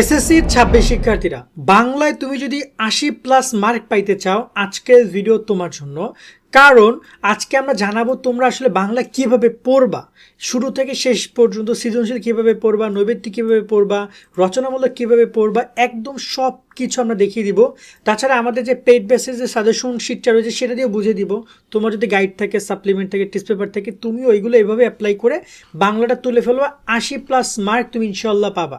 SSC ছাব্বিশ শিক্ষার্থীরা, বাংলায় তুমি যদি আশি প্লাস মার্ক পাইতে চাও, আজকের ভিডিও তোমার জন্য। কারণ আজকে আমরা জানাব তোমরা আসলে বাংলা কীভাবে পড়বা। শুরু থেকে শেষ পর্যন্ত সৃজনশীল কীভাবে পড়বা নৈবেদ্যিক কীভাবে পড়বা, রচনামূলক কীভাবে পড়বা, একদম সব কিছু আমরা দেখিয়ে দিব। তাছাড়া আমাদের যে পেড বেসের যে সাজেশন শিটটা রয়েছে সেটা দিয়েও বুঝিয়ে দিব। তোমার যদি গাইড থাকে সাপ্লিমেন্ট থাকে টেস্ট পেপার থাকে, তুমিও ওইগুলো এইভাবে অ্যাপ্লাই করে বাংলাটা তুলে ফেলবা। আশি প্লাস মার্ক তুমি ইনশাল্লাহ পাবা।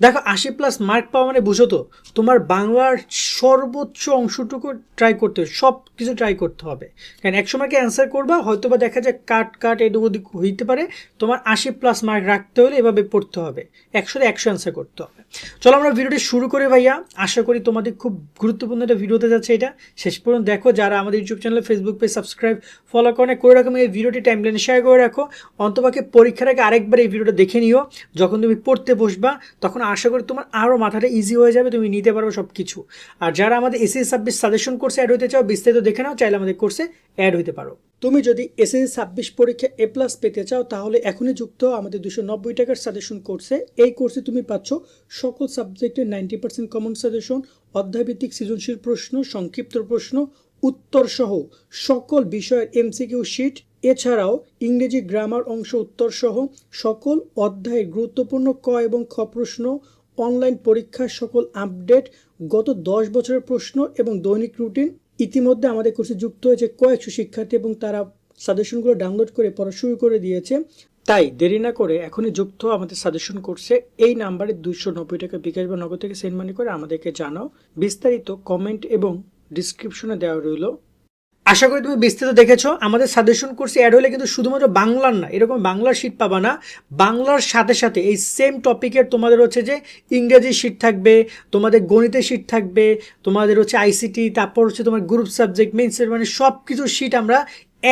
দেখো, আশি প্লাস মার্ক পাওয়া মানে বুঝো তো, তোমার বাংলার সর্বোচ্চ অংশটুকু ট্রাই করতে হবে সব কিছু ট্রাই করতে হবে। কারণ একশো মার্কে অ্যান্সার করবা? হয়তো বা দেখা যায় কাট কাট এদিক ওদিক হইতে পারে। তোমার আশি প্লাস মার্ক রাখতে হলে এভাবে পড়তে হবে। একশোতে একশো অ্যান্সার করতে হবে। চলো আমরা ভিডিওটি শুরু করে ভাইয়া। আশা করি তোমাদের খুব গুরুত্বপূর্ণ একটা ভিডিওতে যাচ্ছে এটা। শেষ পর্যন্ত দেখো, যারা আমাদের YouTube channel Facebook page subscribe follow করে করে রাখো এই ভিডিওটি টাইমলাইনে শেয়ার করে রাখো। অন্তপাকে পরীক্ষার আগে আরেকবার এই ভিডিওটা দেখে নিও। যখন তুমি পড়তে বসবা, তখন আশা করি তোমার আরও মাথাটা ইজি হয়ে যাবে, তুমি নিতে পারবে সব কিছু আর যারা আমাদের এসএসসি ছাব্বিশ সাজেশন কোর্সে অ্যাড হতে চাও, বিস্তারিত দেখে নাও, চাইলে আমাদের কোর্সে অ্যাড হতে পারো। তুমি যদি এসএসসি ছাব্বিশ পরীক্ষা এ প্লাস পেতে চাও, তাহলে এখনই যুক্ত আমাদের দুশো নব্বই টাকার সাজেশন কোর্সে এই কোর্সে তুমি পাচ্ছ সকল সাবজেক্টের নাইনটি পার্সেন্ট কমন সাজেশন অধ্যায়ভিত্তিক সৃজনশীল প্রশ্ন, সংক্ষিপ্ত প্রশ্ন, উত্তর সহ সকল বিষয়ের এমসিকিউ শিট এছাড়াও ইংরেজি গ্রামার অংশ উত্তর সহ সকল অধ্যায়ের গুরুত্বপূর্ণ ক এবং খ প্রশ্ন অনলাইন পরীক্ষার সকল আপডেট গত দশ বছরের প্রশ্ন এবং দৈনিক রুটিন ইতিমধ্যে আমাদের কোর্সে যুক্ত হয়েছে কয়েকশো শিক্ষার্থী এবং তারা সাজেশনগুলো ডাউনলোড করে পড়া শুরু করে দিয়েছে। তাই দেরি না করে এখনই যুক্ত আমাদের সাজেশন কোর্সে। এই নাম্বারে দুইশো নব্বই টাকা বিকাশ বা নগদ থেকে সেন্ড মানি করে আমাদেরকে জানাও। বিস্তারিত কমেন্ট এবং ডিসক্রিপশনে দেওয়া রইল। আশা করি তুমি বিস্তারিত দেখেছ। আমাদের সাজেশন কোর্সে অ্যাড হলে কিন্তু শুধুমাত্র বাংলার না, এরকম বাংলার শিট পাবা না। বাংলার সাথে সাথে এই সেম টপিকের তোমাদের হচ্ছে যে ইংরেজি শিট থাকবে, তোমাদের গণিতের শিট থাকবে, তোমাদের হচ্ছে আইসিটি তারপর হচ্ছে তোমার গ্রুপ সাবজেক্ট মেইন মানে সব কিছু শিট আমরা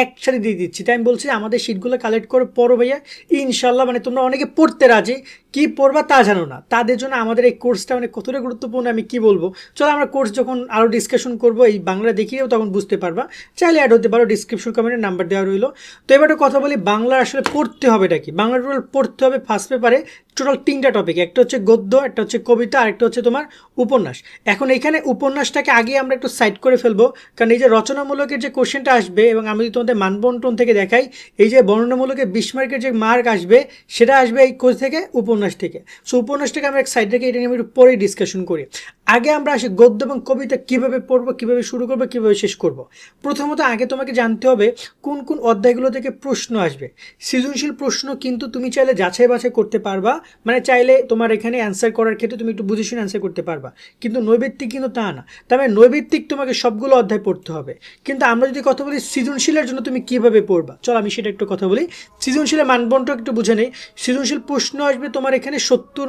একসাথে দিয়ে দিচ্ছি। তাই আমি বলছি আমাদের শিটগুলো কালেক্ট করে পড়ো ভাইয়া। ইনশাল্লাহ মানে তোমরা অনেকে পড়তে রাজি কি পড়বা তা জানো না। তাদের জন্য আমাদের এই কোর্সটা মানে কতটা গুরুত্বপূর্ণ আমি কি বলব? চলো আমরা কোর্স যখন আরও ডিসকাশন করব, এই বাংলা দেখিয়েও তখন বুঝতে পারবা। চাইলে অ্যাড হতে পারো ডিসক্রিপশন কমেন্টের নাম্বার দেওয়া রইল। তো এবার কথা বলি, বাংলা আসলে পড়তে হবে এটা কি? বাংলা টোটাল পড়তে হবে ফার্স্ট পেপারে টোটাল তিনটা টপিক একটা হচ্ছে গদ্য, একটা হচ্ছে কবিতা, আর একটা হচ্ছে তোমার উপন্যাস। এখন এখানে উপন্যাসটাকে আগে আমরা একটু সাইড করে ফেলব, কারণ এই যে রচনামূলকের যে কোশ্চেনটা আসবে এবং আমি যদি তোমাদের মানবন্টন থেকে দেখাই, এই যে বর্ণনামূলকের বিশ মার্কের যে মার্ক আসবে, সেটা আসবে এই কোর্স থেকে? উপন্যাস থেকে সো উপন্যাসটাকে আমরা এক সাইড রেখে এটা নিয়ে আমি একটু পরেই ডিসকাশন করি। আগে আমরা আসি গদ্য এবং কবিতা কীভাবে পড়ব, কীভাবে শুরু করব, কীভাবে শেষ করব। প্রথমত আগে তোমাকে জানতে হবে কোন কোন অধ্যায়গুলো থেকে প্রশ্ন আসবে। সৃজনশীল প্রশ্ন কিন্তু তুমি চাইলে যাচাই বাছাই করতে পারবা মানে চাইলে তোমার এখানে অ্যান্সার করার ক্ষেত্রে তুমি একটু বুঝে শুনে অ্যান্সার করতে পারবা। কিন্তু নৈবেত্তিক কিন্তু তা না। তবে নৈবেত্তিক তোমাকে সবগুলো অধ্যায় পড়তে হবে। কিন্তু আমরা যদি কথা বলি সৃজনশীলের জন্য তুমি কীভাবে পড়বা? চলো আমি সেটা একটু কথা বলি। সৃজনশীলের মানবন্টন একটু বুঝে নেই। সৃজনশীল প্রশ্ন আসবে তোমার এখানে সত্তর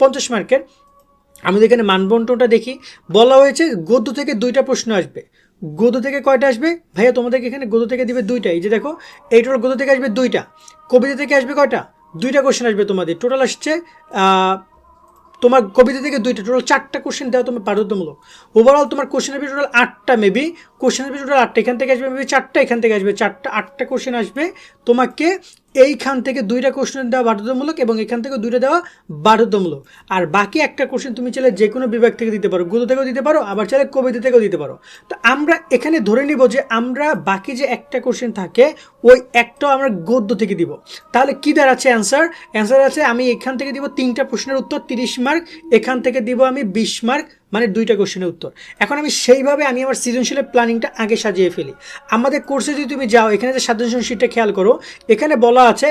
পঞ্চাশ মার্কের। আমি এখানে মানবন্টনটা দেখি, বলা হয়েছে গদ্য থেকে দুইটা প্রশ্ন আসবে। গদ্য থেকে কয়টা আসবে? ভাইয়া, তোমাদেরকে এখানে গদ্য থেকে দিবে দুইটা। এই যে দেখো এই টোটাল গদ্য থেকে আসবে দুইটা। কবিতা থেকে আসবে কয়টা? দুইটা কোশ্চেন আসবে তোমাদের। টোটাল আসছে তোমার কবিতা থেকে দুইটা। টোটাল চারটা কোশ্চেন দেওয়া তোমার বাধ্যতামূলক। ওভারঅল তোমার কোশ্চেন আসবে টোটাল আটটা মেবি কোশ্চেন আসবে টোটাল আটটা, এখান থেকে আসবে চারটা এখান থেকে আসবে, চারটা, আটটা কোশ্চেন আসবে। তোমাকে এইখান থেকে দুইটা কোশ্চেন দেওয়া বাধ্যতামূলক এবং এখান থেকে দুইটা দেওয়া বাধ্যতামূলক। আর বাকি একটা কোশ্চেন তুমি চাইলে যে কোনো বিভাগ থেকে দিতে পারো, গুরু থেকেও দিতে পারো, আবার চাইলে কবিতা থেকেও দিতে পারো। তো আমরা এখানে ধরে নিব যে আমরা বাকি যে একটা কোশ্চেন থাকে, ওই একটাও আমরা গদ্য থেকে দিব। তাহলে কী দাঁড়াচ্ছে অ্যান্সার অ্যান্সার আছে, আমি এখান থেকে দিব তিনটা প্রশ্নের উত্তর, তিরিশ মার্ক এখান থেকে দিব আমি বিশ মার্ক মানে দুইটা কোশ্চেনের উত্তর। এখন আমি সেইভাবে আমি আমার সৃজনশীলের প্ল্যানিংটা আগে সাজিয়ে ফেলি। আমাদের কোর্সে যদি তুমি যাও, এখানে যে সাজেশন শিটটা খেয়াল করো, এখানে বলা আছে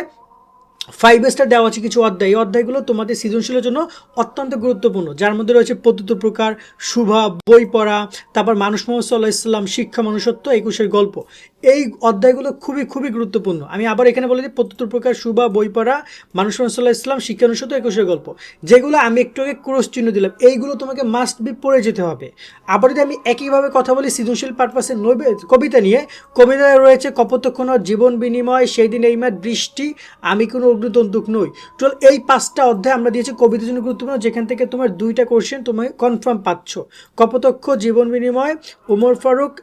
ফাইভ স্টার দেওয়া আছে কিছু অধ্যায়। এই অধ্যায়গুলো তোমাদের সৃজনশীলের জন্য অত্যন্ত গুরুত্বপূর্ণ। যার মধ্যে রয়েছে পদ্ধত প্রকার, শুভা, বই পড়া, তারপর মানুষ মোহাম্মদ সাল্লাহ ইসলাম শিক্ষা, মনুষ্যত্ব, একুশের গল্প। এই অধ্যায়গুলো খুবই খুবই গুরুত্বপূর্ণ। আমি আবার এখানে বলে দিই পদ্ধত প্রকার, শুভা, বই পড়া, মানুষ মোহাম্মদ ইসলাম শিক্ষা, মনুষ্যত্ব, একুশের গল্প। যেগুলো আমি একটু আগে ক্রোশ চিহ্ন দিলাম, এইগুলো তোমাকে মাস্ট বি পড়ে যেতে হবে। আবার যদি আমি একইভাবে কথা বলি সৃজনশীল পারপাসে নৈবে, কবিতা নিয়ে, কবিতায় রয়েছে কপতক্ষণ, জীবন বিনিময়, সেই দিন এই বৃষ্টি আমি কোনো অগ্নিতন্তুক নই। টোটাল এই পাঁচটা অধ্যায় আমরা দিয়েছি কবিতার জন্য গুরুত্বপূর্ণ, যেখান থেকে তোমার দুইটা কোশ্চেন তুমি কনফার্ম পাচ্ছ। কপতক্ষ, জীবন বিনিময় উমর ফারুক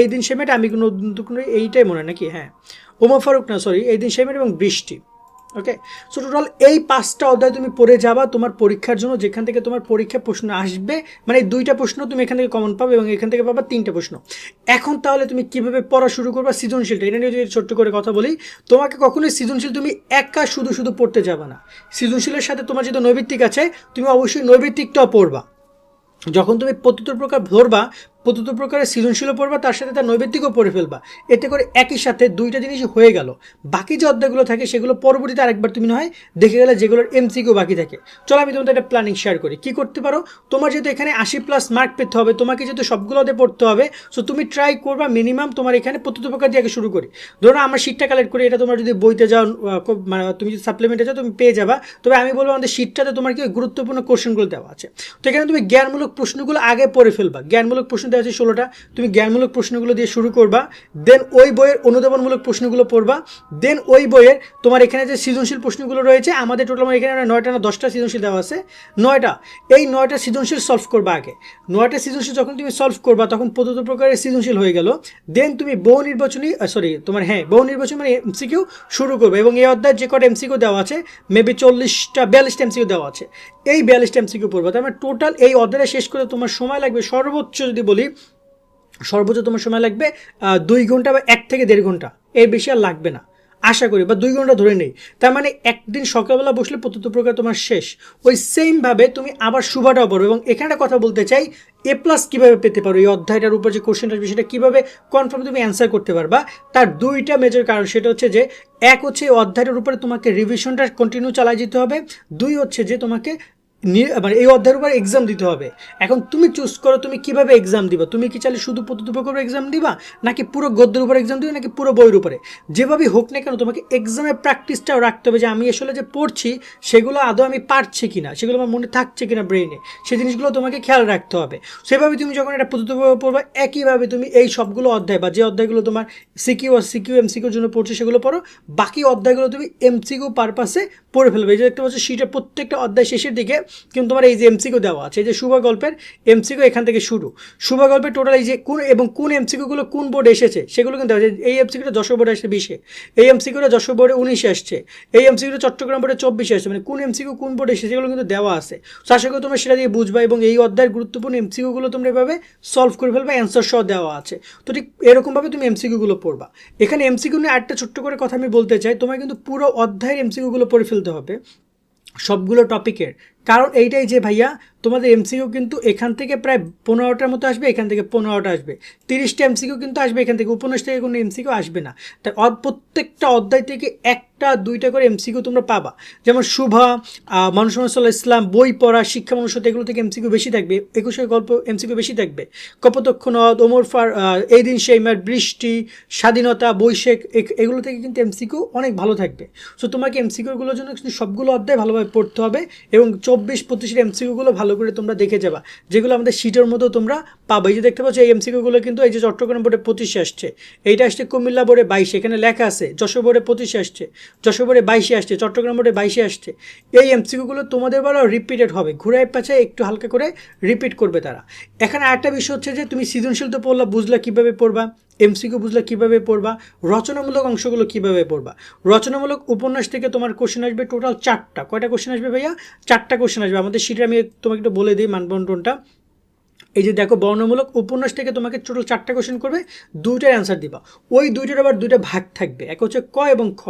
এই দিন সেমেট আমি কোনো নই, এইটাই মনে নাকি? হ্যাঁ। উমর ফারুক না সরি এই দিন সেমেট এবং বৃষ্টি। ওকে সো টোটাল এই পাঁচটা অধ্যায় তুমি পড়ে যাবা তোমার পরীক্ষার জন্য, যেখান থেকে তোমার পরীক্ষা প্রশ্ন আসবে। মানে দুইটা প্রশ্ন তুমি এখান থেকে কমন পাবে এবং এখান থেকে পাবা তিনটা প্রশ্ন। এখন তাহলে তুমি কীভাবে পড়া শুরু করবা সৃজনশীলটা? এটা নিয়ে যদি ছোট্ট করে কথা বলি, তোমাকে কখনোই সৃজনশীল তুমি একা শুধু শুধু পড়তে যাবা না। সৃজনশীলের সাথে তোমার যেহেতু নৈবিত্তিক আছে, তুমি অবশ্যই নৈবিত্তিকটাও পড়বা। যখন তুমি প্রত্যুত প্রকার ধরবা প্রত্যুত প্রকারের সৃজনশীলও পড়বা, তার সাথে তার নৈবেদ্যিকও পড়ে ফেলবা। এতে করে একই সাথে দুইটা জিনিসই হয়ে গেল। বাকি যে অধ্যায়গুলো থাকে, সেগুলো পরবর্তীতে আরেকবার তুমি না হয় দেখে গেলে যেগুলোর এমসিকিউ বাকি থাকে। চলো আমি তোমাদের একটা প্ল্যানিং শেয়ার করি। কি করতে পারো? তোমার যেহেতু এখানে আশি প্লাস মার্ক পেতে হবে, তোমাকে যেহেতু সবগুলোতে পড়তে হবে সো তুমি ট্রাই করবা মিনিমাম তোমার এখানে প্রত্যুত প্রকার দিয়ে আগে শুরু করি। ধরো আমার শীটটা কালেক্ট করি, এটা তোমার যদি বইতে যাও মানে তুমি যদি সাপ্লিমেন্টে যাও, তুমি পেয়ে যাবা। তবে আমি বলব আমাদের শীটটাতে তোমার কি গুরুত্বপূর্ণ কোশ্চেনগুলো দেওয়া আছে। তো এখানে তুমি জ্ঞানমূলক প্রশ্নগুলো আগে পড়ে ফেলবা। জ্ঞানমূলক প্রশ্ন দেওয়া আছে ষোলোটা, তুমি জ্ঞানমূলক প্রশ্নগুলো দিয়ে শুরু করবা দেন ওই বইয়ের অনুধাবনমূলক প্রশ্নগুলো পড়বা দেন ওই বইয়ের তোমার এখানে যে সৃজনশীল প্রশ্নগুলো রয়েছে, আমাদের টোটাল আমার এখানে নয়টা না দশটা সৃজনশীল দেওয়া আছে, নয়টা, এই নয়টা সৃজনশীল সলভ করবা আগে, নয়টা সৃজনশীল যখন তুমি সলভ করবা, তখন প্রদত্ত প্রকারের সৃজনশীল হয়ে গেল দেন তুমি বহু নির্বাচনী সরি তোমার হ্যাঁ বহু নির্বাচন মানে এমসিকিউ শুরু করবে এবং এই অধ্যায় যে কটা এমসিকিউ দেওয়া আছে মেবি চল্লিশটা, বিয়াল্লিশটা এমসিকিউ দেওয়া আছে, এই বিয়াল্লিশটা এমসিকিউ পড়বা, তার মানে টোটাল এই অধ্যায়টা শেষ করে তোমার সময় লাগবে সর্বোচ্চ যদি বলি সর্বোচ্চ তোমার সময় লাগবে দুই ঘণ্টা বা এক থেকে দেড় ঘণ্টা। এর বেশি আর লাগবে না। আশা করি, বা দুই ঘণ্টা ধরে নেই। তার মানে একদিন সকালবেলা বসলে প্রত্যুত প্রকার তোমার শেষ। ওই সেমভাবে তুমি আবার শুভাটাও পড়ো এবং এখানে কথা বলতে চাই এ প্লাস কীভাবে পেতে পারো? এই অধ্যায়টার উপর যে কোশ্চেনটা সেটা কীভাবে কনফার্ম তুমি অ্যান্সার করতে পারবা? তার দুইটা মেজর কারণ, সেটা হচ্ছে যে, এক হচ্ছে এই অধ্যায়টার উপরে তোমাকে রিভিশনটা কন্টিনিউ চালাই যেতে হবে। দুই হচ্ছে যে, তোমাকে মানে এই অধ্যায়ের উপর এক্সাম দিতে হবে। এখন তুমি চুজ করো, তুমি কীভাবে এক্সাম দিবা? তুমি কি চাইলে শুধু পদ্ধতি উপর এক্সাম দিবা, নাকি পুরো গদ্যের উপর এক্সাম দিবা, নাকি পুরো বইয়ের উপরে? যেভাবেই হোক না কেন, তোমাকে এক্সামের প্র্যাকটিসটাও রাখতে হবে যে আমি আসলে যে পড়ছি, সেগুলো আদৌ আমি পারছি কিনা, সেগুলো আমার মনে থাকছে কিনা ব্রেইনে সেই জিনিসগুলো তোমাকে খেয়াল রাখতে হবে। সেভাবে তুমি যখন এটা পদ্ধতি পড়বা, একইভাবে তুমি এই সবগুলো অধ্যায় বা যে অধ্যায়গুলো তোমার সিকিউ আর সিকিউ এমসিকিউর জন্য পড়ছে, সেগুলো পড়ো। বাকি অধ্যায়গুলো তুমি এমসিকিউ পারপাসে পড়ে ফেলবে। এই যে দেখতে পাচ্ছ শীটের প্রত্যেকটা অধ্যায় শেষের দিকে কিন্তু তোমার এই যে এমসিকিউ দেওয়া আছে এই যে শুভ গল্পের এমসিকিউ এখান থেকে শুরু শুভ গল্পের টোটাল এই যে কোন এবং কোন এমসিকিউগুলো কোন বোর্ডে এসেছে সেগুলো কিন্তু। এই এমসিকিউটা যশোর বোর্ডে আসছে বিশে এই এমসিকিউটা যশোর বোর্ডে উনিশে আসছে এই এমসিকিউটা চট্টগ্রাম বোর্ডে চব্বিশে আসছে মানে কোন এমসিকিউ কোন বোর্ডে এসেছে সেগুলো কিন্তু দেওয়া আছে আশা করি তোমরা সেটা দিয়ে বুঝবা এবং এই অধ্যায়ের গুরুত্বপূর্ণ এমসিকিউগুলো তোমরা এভাবে সলভ করে ফেলবে অ্যান্সার সহ দেওয়া আছে তো ঠিক এরকমভাবে তুমি এমসিকিউগুলো পড়বা এখানে এমসিকিউ নিয়ে একটা ছোট্ট করে কথা আমি বলতে চাই তোমার কিন্তু পুরো অধ্যায়ের এমসিকিউগুলো পড়ে ফেলতে হবে সবগুলো টপিকের কারণ এইটাই যে ভাইয়া, তোমাদের এমসিকিউ কিন্তু এখান থেকে প্রায় পনেরোটার মতো আসবে, এখান থেকে পনেরোটা আসবে। তিরিশটা এমসিকিউ কিন্তু আসবে এখান থেকে, উপন্যাস থেকে কোনো এমসিকিউ আসবে না। তাই প্রত্যেকটা অধ্যায় থেকে একটা, দুইটা করে এমসিকিউ তোমরা পাবা। যেমন শুভা মানুষ সাল্লাহ ইসলাম বই পড়া, শিক্ষা মনুষ্যতা এগুলো থেকে এমসিকিউ বেশি থাকবে, একুশের গল্প এমসিকিউ বেশি থাকবে। কপতক্ষ নদ, ওমর ফার এই দিন সেই বৃষ্টি, স্বাধীনতা, বৈশেখ এগুলো থেকে কিন্তু এমসিকিউ অনেক ভালো থাকবে। সো তোমাকে এমসিকিউগুলোর জন্য কিন্তু সবগুলো অধ্যায় ভালোভাবে পড়তে হবে এবং চব্বিশ পঁচিশের এমসিকিউগুলো ভালো করে তোমরা দেখে যাবা। যেগুলো আমাদের সিটের মতো তোমরা পাবে। এই যে দেখতে পাচ্ছ, এই এমসিকিউগুলো কিন্তু এই যে চট্টগ্রাম বোর্ডে পঁচিশে আসছে। এইটা আসছে কুমিল্লা বোর্ডে বাইশে, এখানে লেখা আছে যশোর বোর্ডে পঁচিশে আসছে, যশোর বোর্ডে বাইশে আসছে, চট্টগ্রাম বোর্ডে বাইশে আসছে। এই এমসিকিউগুলো তোমাদের বেলাও রিপিটেড হবে। ঘুরায় পাছে একটু হালকা করে রিপিট করবে তারা। এখানে আরেকটা বিষয় হচ্ছে যে, তুমি সৃজনশীল তো পড়লা, বুঝলা কীভাবে পড়বা? এমসিকিউ বুঝলে কীভাবে পড়বা? রচনামূলক অংশগুলো কীভাবে পড়বা? রচনামূলক উপন্যাস থেকে তোমার কোশ্চেন আসবে টোটাল চারটা। কয়টা কোশ্চেন আসবে ভাইয়া? চারটা কোশ্চেন আসবে। আমাদের সিটে আমি তোমাকে একটু বলে দিই মানবন্টনটা এই যে দেখো, বর্ণমূলক উপন্যাস থেকে তোমাকে টোটাল চারটা কোশ্চেন করবে, দুইটার অ্যান্সার দিবা। ওই দুইটার আবার দুইটা ভাগ থাকবে। এক হচ্ছে ক এবং খ।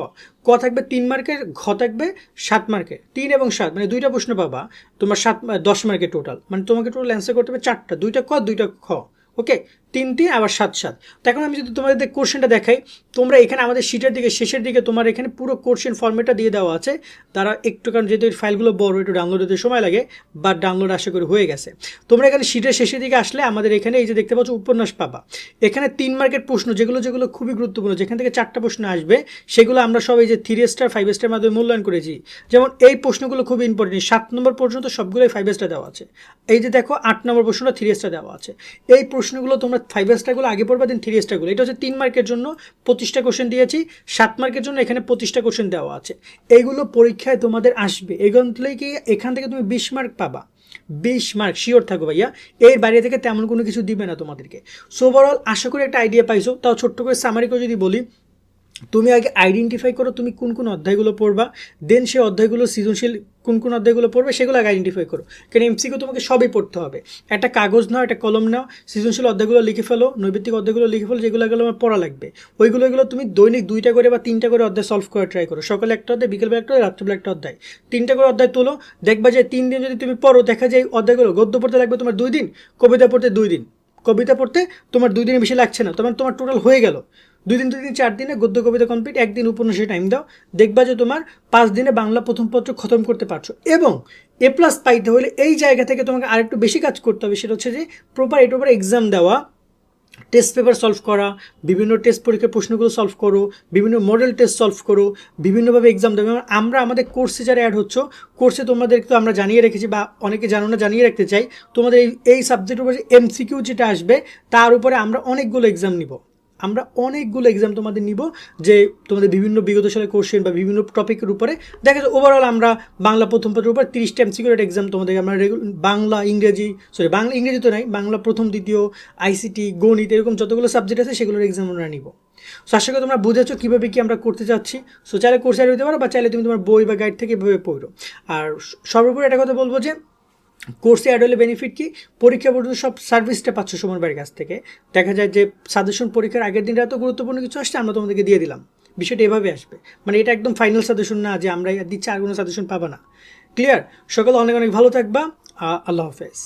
ক থাকবে তিন মার্কের, ঘ থাকবে সাত মার্কের। তিন এবং সাত মানে দুইটা প্রশ্ন পাবা, তোমার সাত, দশ মার্কের টোটাল মানে তোমাকে টোটাল অ্যান্সার করতে হবে চারটা। দুইটা ক, দুইটা খ। ওকে তিন তিন, আবার সাত সাত। তো এখন আমি যদি তোমাদের কোশ্চেনটা দেখাই, তোমরা এখানে আমাদের শিটের দিকে, শেষের দিকে তোমার এখানে পুরো কোশ্চেন ফর্মেটটা দিয়ে দেওয়া আছে। তারা একটু, কারণ যেহেতু ফাইলগুলো বড়, একটু ডাউনলোড হতে সময় লাগে বা ডাউনলোড আশা করি হয়ে গেছে। তোমরা এখানে শিটের শেষের দিকে আসলে আমাদের এখানে এই যে দেখতে পাচ্ছ, উপন্যাস পাবা। এখানে তিন মার্কের প্রশ্ন, যেগুলো যেগুলো খুবই গুরুত্বপূর্ণ, যেখান থেকে চারটা প্রশ্ন আসবে, সেগুলো আমরা সব এই যে থ্রি স্টার ফাইভ স্টার মাধ্যমে মূল্যায়ন করেছি। যেমন এই প্রশ্নগুলো খুবই ইম্পর্টেন্ট সাত নম্বর পর্যন্ত সবগুলোই ফাইভ স্টার দেওয়া আছে। এই যে দেখো, আট নম্বর প্রশ্নটা থ্রি স্টার দেওয়া আছে। এই প্রশ্নগুলো তোমরা ফাইভ স্টারগুলো আগে পড়বা দেন থ্রি স্টারগুলো এটা হচ্ছে তিন মার্কের জন্য পঁচিশটা কোশ্চেন দিয়েছি। সাত মার্কের জন্য এখানে পঁচিশটা কোশ্চেন দেওয়া আছে। এগুলো পরীক্ষায় তোমাদের আসবে। এগুলো কি এখান থেকে তুমি বিশ মার্ক পাবা? বিশ মার্ক শিওর থাকো ভাইয়া। এর বাইরে থেকে তেমন কোনো কিছু দিবে না তোমাদেরকে। সো ওভারঅল আশা করি একটা আইডিয়া পাইছো। তাও ছোট্ট করে সামারি করে যদি বলি তুমি আগে আইডেন্টিফাই করো তুমি কোন কোন অধ্যায়গুলো পড়বা দেন সেই অধ্যায়গুলো সৃজনশীল কোন কোন অধ্যায়গুলো পড়বে সেগুলো আগে আইডেন্টিফাই করো। কারণ এমসিকিউ তোমাকে সবই পড়তে হবে। একটা কাগজ নাও, একটা কলম নাও, সৃজনশীল অধ্যায়গুলো লিখে ফেলো, নৈবিত্তিক অধ্যায়গুলো লিখে ফেলো, যেগুলো আমার পড়া লাগবে। ওইগুলো এগুলো তুমি দৈনিক দুইটা করে বা তিনটা করে অধ্যায় সলভ করে ট্রাই করো। সকালে একটা অধ্যায়, বিকেলবেলা একটা অধ্যায়, রাত্রিবেলা একটা অধ্যায়। তিনটা করে অধ্যায় তোলো, দেখবা যে তিন দিন যদি তুমি পড়ো, দেখা যায় অধ্যায়গুলো গদ্য পড়তে লাগবে তোমার দুই দিন, কবিতা পড়তে দুই দিন। কবিতা পড়তে তোমার দুই দিনের বেশি লাগছে না তোমার তোমার টোটাল হয়ে গেল। দুই দিন দুই দিন, চার দিনে গদ্য কবিতা কমপ্লিট একদিন উপন্যাসে টাইম দাও। দেখবা যে তোমার পাঁচ দিনে বাংলা প্রথম পত্র খতম করতে পারছ। এবং এ প্লাস পাইতে হলে এই জায়গা থেকে তোমাকে আরেকটু বেশি কাজ করতে হবে, সেটা হচ্ছে যে প্রপার এটার উপর এক্সাম দেওয়া টেস্ট পেপার সলভ করা, বিভিন্ন টেস্ট পরীক্ষার প্রশ্নগুলো সলভ করো, বিভিন্ন মডেল টেস্ট সলভ করো, বিভিন্নভাবে এক্সাম দেবে আমরা আমাদের কোর্সে যারা অ্যাড হচ্ছ কোর্সে তোমাদের তো আমরা জানিয়ে রেখেছি বা অনেকে জানো না, জানিয়ে রাখতে চাই। তোমাদের এই এই সাবজেক্টের উপরে এমসিকিউ যেটা আসবে, তার উপরে আমরা অনেকগুলো এক্সাম নিব। আমরা অনেকগুলো এক্সাম তোমাদের নিব, যে তোমাদের বিভিন্ন বিগত সালের কোশ্চেন বা বিভিন্ন টপিকের উপরে। দেখা যায় ওভারঅল আমরা বাংলা প্রথম পত্রের উপর তিরিশটা এমসিকিউর এক্সাম তোমাদেরকে আমরা বাংলা, ইংরেজি সরি বাংলা, ইংরেজি তো নাই, বাংলা প্রথম, দ্বিতীয় আইসিটি গণিত, এরকম যতগুলো সাবজেক্ট আছে সেগুলোর এক্সাম আমরা নিব। সো আশা করি তোমরা বুঝেছ কীভাবে কি আমরা করতে চাচ্ছি। সো চাইলে কোর্স অ্যাড হতে পারো বা চাইলে তুমি তোমার বই বা গাইড থেকে এভাবে পড়ো। আর সর্বোপরি একটা কথা বলব যে কোর্সে অ্যাড হলে বেনিফিট কি? পরীক্ষা পর্যন্ত সব সার্ভিসটা পাচ্ছ সুমন বাড়ির কাছ থেকে। দেখা যায় যে সাজেশন পরীক্ষার আগের দিন এত গুরুত্বপূর্ণ কিছু আসছে, আমরা তোমাদেরকে দিয়ে দিলাম। বিষয়টা এভাবে আসবে। মানে এটা একদম ফাইনাল সাজেশন না যে আমরা দিচ্ছি আর কোনো সাজেশন পাবা না। ক্লিয়ার সকলে অনেক অনেক ভালো থাকবা। আল্লাহ হাফেজ।